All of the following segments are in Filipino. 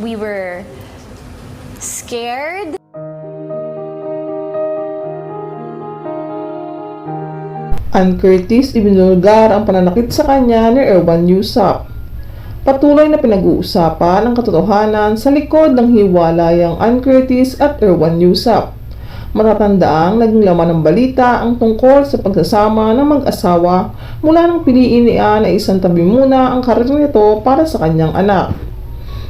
We were scared. Ann Curtis ibinulgar ang pananakit sa kanya ni Erwan Yusap. Patuloy na pinag-uusapan ang katotohanan sa likod ng hiwalayang Ann Curtis at Erwan Yusap. Matatandaang naging laman ng balita ang tungkol sa pagsasama ng mag-asawa mula nang piliin ni Ann na isang tabi muna ang karir nito para sa kanyang anak.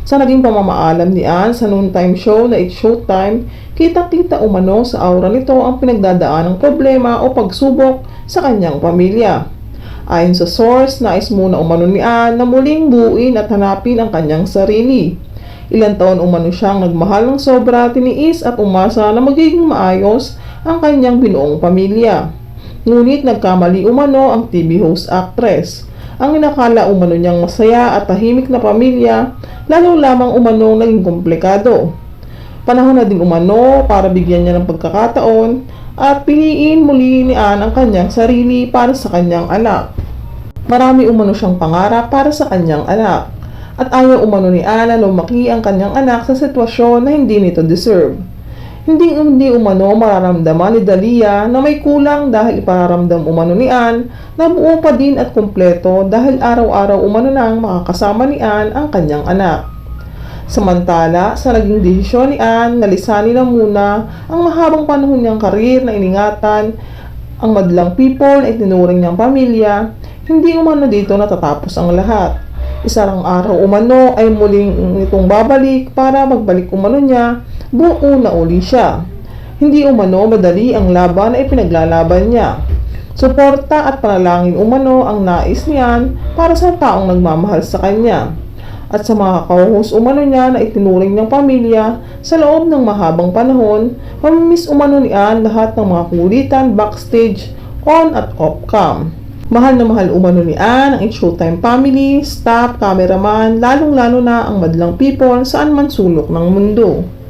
Sa naging pamamaalam ni Ann sa noontime show na It's Showtime, kitang-kita umano sa aura nito ang pinagdadaan ng problema o pagsubok sa kanyang pamilya. Ayon sa source, nais muna umano ni Ann na muling buuin at hanapin ang kanyang sarili. Ilang taon umano siyang nagmahal ng sobra, tiniis at umasa na magiging maayos ang kanyang binuong pamilya. Ngunit nagkamali umano ang TV host actress. Ang inakala umano niyang masaya at tahimik na pamilya, lalo lamang umanong naging komplikado. Panahon na din umano para bigyan niya ng pagkakataon at piliin muli ni Ann ang kanyang sarili para sa kanyang anak. Marami umano siyang pangarap para sa kanyang anak at ayaw umano ni Ann na lumaki ang kanyang anak sa sitwasyon na hindi nito deserve. Hindi hindi umano mararamdaman ni Dalia na may kulang dahil ipararamdam umano ni Ann na buo pa din at kumpleto dahil araw-araw umano nang makakasama ni Ann ang kanyang anak. Samantala, sa naging desisyon ni Ann na lisanin na muna ang mahabang panahon niyang karir na iningatan, ang madlang people na itinuring niyang pamilya, hindi umano dito natatapos ang lahat. Isang araw umano ay muling itong babalik para magbalik umano niya, buo na uli siya. Hindi umano madali ang laban na ipinaglalaban niya. Suporta at panalangin umano ang nais niyan para sa taong nagmamahal sa kanya at sa mga kauhus umano niya na itinuring niyang pamilya sa loob ng mahabang panahon, mamimiss umano ni Ann lahat ng mga kulitan backstage, on at off cam. Mahal na mahal umano ni Ann ang It's Showtime family, staff, cameraman, lalong-lalo na ang madlang people saan man sulok ng mundo.